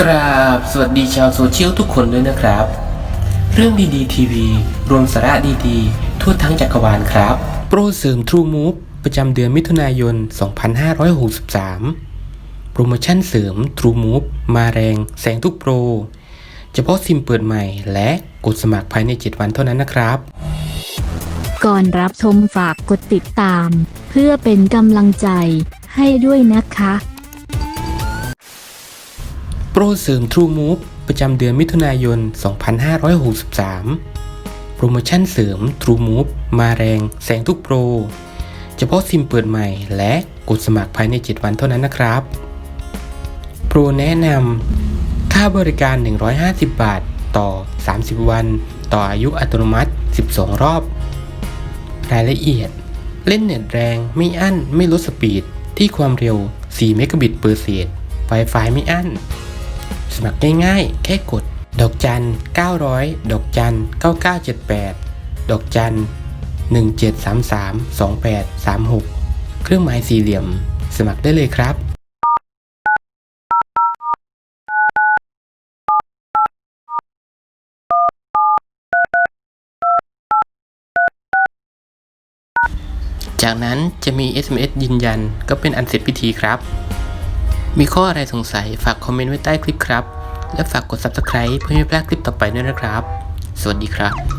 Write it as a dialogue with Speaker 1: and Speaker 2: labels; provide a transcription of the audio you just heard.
Speaker 1: กราบสวัสดีชาวโซเชียลทุกคนด้วยนะครับ เรื่องดีๆทีวีรวมสาระดีๆ ทั่วทั้งจักรวาลครับ โปรเสริม True Move ประจำเดือนมิถุนายน 2563 โปรโมชั่นเสริม True Move มาแรงแสงทุกโปร เฉพาะซิมเปิดใหม่และกดสมัครภายใน 7 วันเท่านั้นนะครับ
Speaker 2: ก่อนรับชมฝากกดติดตาม เพื่อเป็นกำลังใจให้ด้วยนะคะ
Speaker 1: โปรเสริม True Move ประจำเดือนมิถุนายน 2563 โปรโมชั่นเสริม True Move มาแรงแสงทุกโปร เฉพาะซิมเปิดใหม่และกดสมัครภายใน 7 วันเท่านั้นนะครับ โปรแนะนำค่าบริการ 150 บาทต่อ 30 วัน ต่ออายุอัตโนมัติ 12 รอบ รายละเอียด เล่นเน็ตแรงไม่อั้นไม่ลดสปีดที่ความเร็ว 4 เมกะบิตเปอร์เซก Wi-Fi ไม่อั้น สมัครง่ายๆ แค่กด ดอกจัน 900 ดอกจัน 9978 ดอกจัน 1733 2836 เครื่องหมายสี่เหลี่ยม สมัครได้เลยครับจากนั้นจะมี SMS ยืนยันก็เป็นอันเสร็จพิธีครับ มีข้ออะไรสงสัยฝากคอมเมนต์ไว้ใต้คลิปครับ และฝากกด Subscribe เพื่อไม่พลาดคลิปต่อไปด้วยนะครับ สวัสดีครับ